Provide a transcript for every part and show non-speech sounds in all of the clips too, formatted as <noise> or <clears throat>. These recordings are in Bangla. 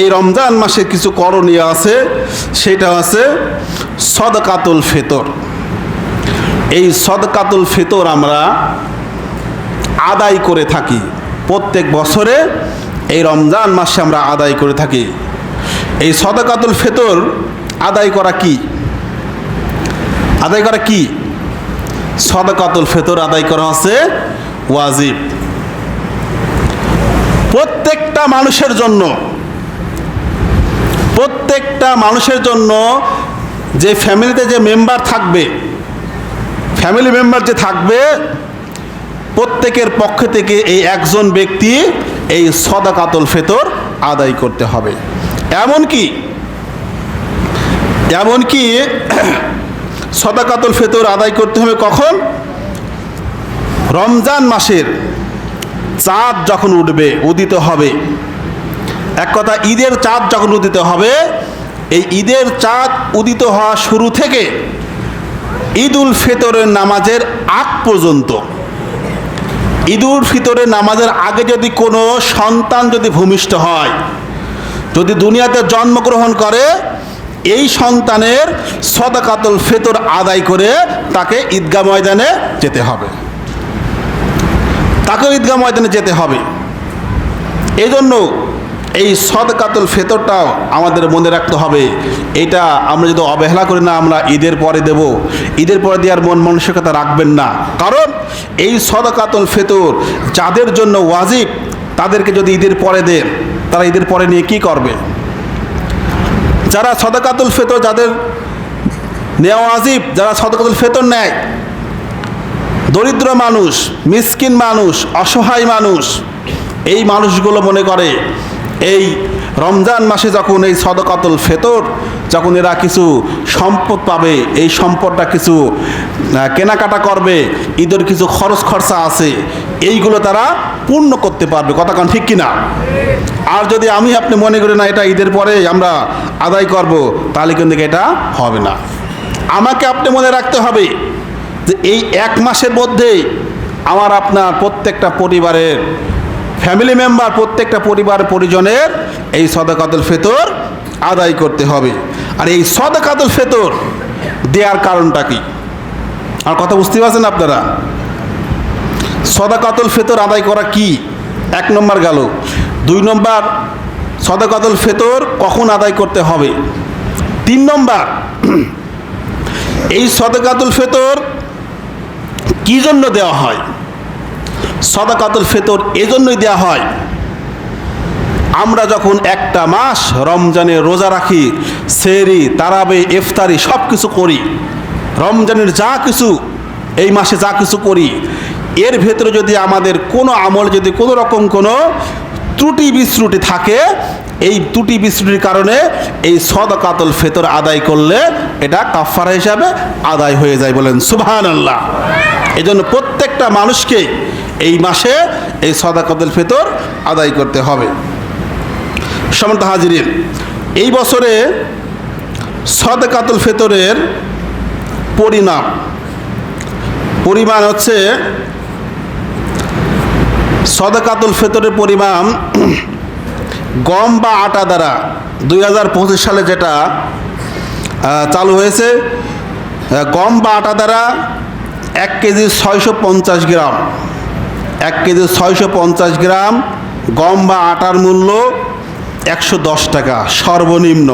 এই রমজান মাসে কিছু করণীয় আছে, সেটা আছে সদকাতুল ফেতর। এই সদকাতুল ফেতর আমরা আদায় করে থাকি। প্রত্যেক বছরে এই রমজান মাসে আমরা আদায় করে থাকি। এই সদকাতুল ফেতর আদায় করা কি? আদায় করা কি? সদকাতুল ফেতর আদায় করা হচ্ছে ওয়াজিব। প্রত্যেকটা মানুষের জন্য প্রত্যেকটা মানুষের জন্য যে ফ্যামিলিতে যে মেম্বার থাকবে, ফ্যামিলি মেম্বার যে থাকবে, প্রত্যেকের পক্ষ থেকে এই একজন ব্যক্তি এই সদাকাতল ফেতর আদায় করতে হবে। এমনকি এমনকি <clears throat> সদাকাতল ফেতর আদায় করতে হবে কখন? রমজান মাসের চাঁদ যখন উঠবে, উদিত হবে। এক কথা, ঈদের চাঁদ যখন উদিত হবে, এই ঈদের চাঁদ উদিত হওয়া শুরু থেকে ঈদ উল ফিতরের নামাজের আগ পর্যন্ত ঈদ উল ফিতরের নামাজের আগে যদি কোনো সন্তান যদি ভূমিষ্ঠ হয়, যদি দুনিয়াতে জন্মগ্রহণ করে, এই সন্তানের সদাকাতল ফেতর আদায় করে তাকে ঈদগাহ ময়দানে যেতে হবে। তাকে ঈদগাহ ময়দানে যেতে হবে। এই জন্য এই সদকাতুল ফেতরটাও আমাদের মনে রাখতে হবে। এটা আমরা যদি অবহেলা করি না, আমরা ঈদের পরে দেব। ঈদের পরে দেওয়ার মন মানসিকতা রাখবেন না। কারণ এই সদকাতুল ফেতর যাদের জন্য ওয়াজিব, তাদেরকে যদি ঈদের পরে দেন, তারা ঈদের পরে নিয়ে কি করবে? যারা সদকাতুল ফেতর যাদের নেওয়া ওয়াজিব, যারা সদকাতুল ফেতর নেয়, দরিদ্র মানুষ, মিসকিন মানুষ, অসহায় মানুষ, এই মানুষগুলো মনে করে এই রমজান মাসে যখন এই সদকাতুল ফেতর, যখন এরা কিছু সম্পদ পাবে, এই সম্পদটা কিছু কেনাকাটা করবে, ঈদের কিছু খরচ খরচা আছে, এইগুলো তারা পূর্ণ করতে পারবে। কথা কান ঠিক কিনা? আর যদি আমি আপনি মনে করি না, এটা ঈদের পরে আমরা আদায় করব, তাহলে কিন্তু এটা হবে না। আমাকে আপনি মনে রাখতে হবে যে এই এক মাসের মধ্যেই আমার আপনার প্রত্যেকটা পরিবারের ফ্যামিলি মেম্বার প্রত্যেকটা পরিবার, পরিজনের এই সদাকাতুল ফেতর আদায় করতে হবে। আর এই সদাকাতুল ফেতর দেওয়ার কারণটা কি? আর কথা বুঝতে পারছেন আপনারা? সদাকাতুল ফেতর আদায় করা কি? এক নম্বর গেল। দুই নম্বর, সদাকাতুল ফেতর কখন আদায় করতে হবে? তিন নম্বর, এই সদাকাতুল ফেতর কি জন্য দেওয়া হয়? সদাকাতুল ফেতর এজন্যই দেওয়া হয়। আমরা যখন একটা মাস রমজানে রোজা রাখি সেরি তারাবে, ইফতারি সব কিছু করি। রমজানের যা কিছু, এই মাসে যা কিছু করি। এর ভেতরে যদি আমাদের কোনো আমল, যদি কোনো রকম কোনো ত্রুটি বিশ্রুটি থাকে, এই ত্রুটি বিশ্রুটির কারণে এই সদকাতল ফেতর আদায় করলে এটা কাফারা হিসাবে আদায় হয়ে যায় বলেন সুবহান আল্লাহ এই জন্য প্রত্যেকটা মানুষকে এই মাসে এই সদাকাতুল ফেতর আদায় করতে হবে। সমন্ত হাজিরিন, এই বছরে সদকাতুল ফেতরের পরিণাম, পরিমাণ হচ্ছে সদকাতুল ফেতরের পরিমাণ গম বা আটা দ্বারা দুই হাজার পঁচিশ সালে যেটা চালু হয়েছে গম বা আটা দ্বারা এক কেজি ছয়শো পঞ্চাশ গ্রাম। এক কেজি ছয়শো পঞ্চাশ গ্রাম, গম বা আটার মূল্য একশো দশ টাকা, সর্বনিম্ন।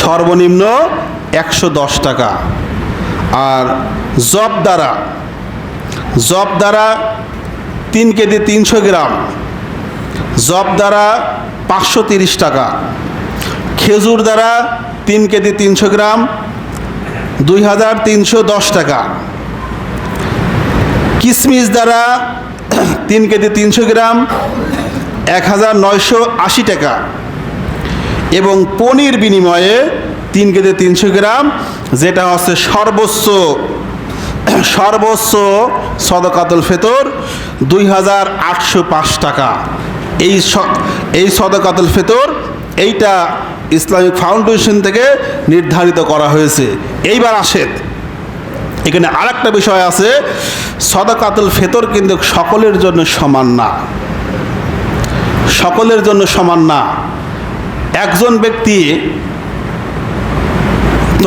সর্বনিম্ন একশো দশ টাকা। আর জব দ্বারা জব দ্বারা তিন কেজি তিনশো গ্রাম, জব দ্বারা পাঁচশো তিরিশ টাকা। খেজুর দ্বারা তিন কেজি তিনশো গ্রাম, দুই হাজার তিনশো দশ টাকা। কিশমিশ দ্বারা <clears throat> তিন কেজি তিনশো গ্রাম, এক হাজার নয়শো আশি টাকা। এবং পনির বিনিময়ে তিন কেজি তিনশো গ্রাম, যেটা হচ্ছে সর্বোচ্চ <clears throat> সর্বোচ্চ সদকাতুল ফেতর দুই হাজার আটশো পাঁচ টাকা। এই এই সদকাতুল ফেতর এইটা ইসলামিক ফাউন্ডেশন থেকে নির্ধারিত করা হয়েছে। এইবার আসেন। এখানে আরেকটা বিষয় আছে, সদাকাতুল ফেতর কিন্তু সকলের জন্য সমান না। সকলের জন্য সমান না। একজন ব্যক্তি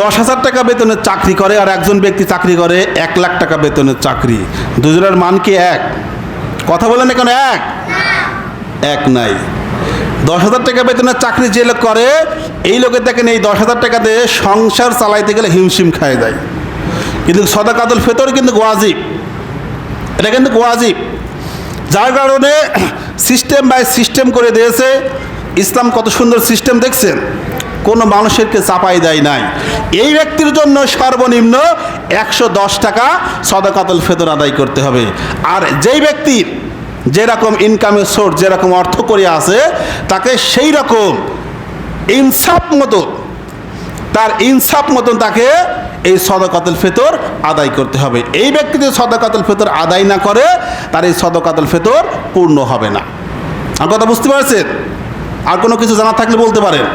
দশ হাজার টাকা বেতনের চাকরি করে আর একজন ব্যক্তি চাকরি করে এক লাখ টাকা বেতনের চাকরি। দুজনের মান কি এক? কথা বলেন এখন এক? এক নাই। দশ হাজার টাকা বেতনের চাকরি যে লোক করে, এই লোকের দেখেন এই দশ হাজার টাকা দিয়ে সংসার চালাইতে গেলে হিমশিম খায় দেয় কিন্তু সদাকাতুল ফেতর কিন্তু ওয়াজিব। এটা কিন্তু ওয়াজিব। যার কারণে সিস্টেম বাই সিস্টেম করে দিয়েছে। ইসলাম কত সুন্দর সিস্টেম দেখছেন? কোনো মানুষেরকে চাপাই দেয় নাই। এই ব্যক্তির জন্য সর্বনিম্ন একশো দশ টাকা সদাকাতুল ফেতর আদায় করতে হবে। আর যেই ব্যক্তির যেরকম ইনকামের সোর্স যেরকম অর্থ করে আছে, তাকে সেই রকম ইনসাফ মতো, তার ইনসাফ মতন তাকে এই সদকাতুল ফেতর আদায় করতে হবে। এই ব্যক্তি যদি সদকাতুল ফেতর আদায় না করে, তার এই সদকাতুল ফেতর পূর্ণ হবে না। আর কথা বুঝতে পারছেন? আর কোনো কিছু জানা থাকলে বলতে পারেন।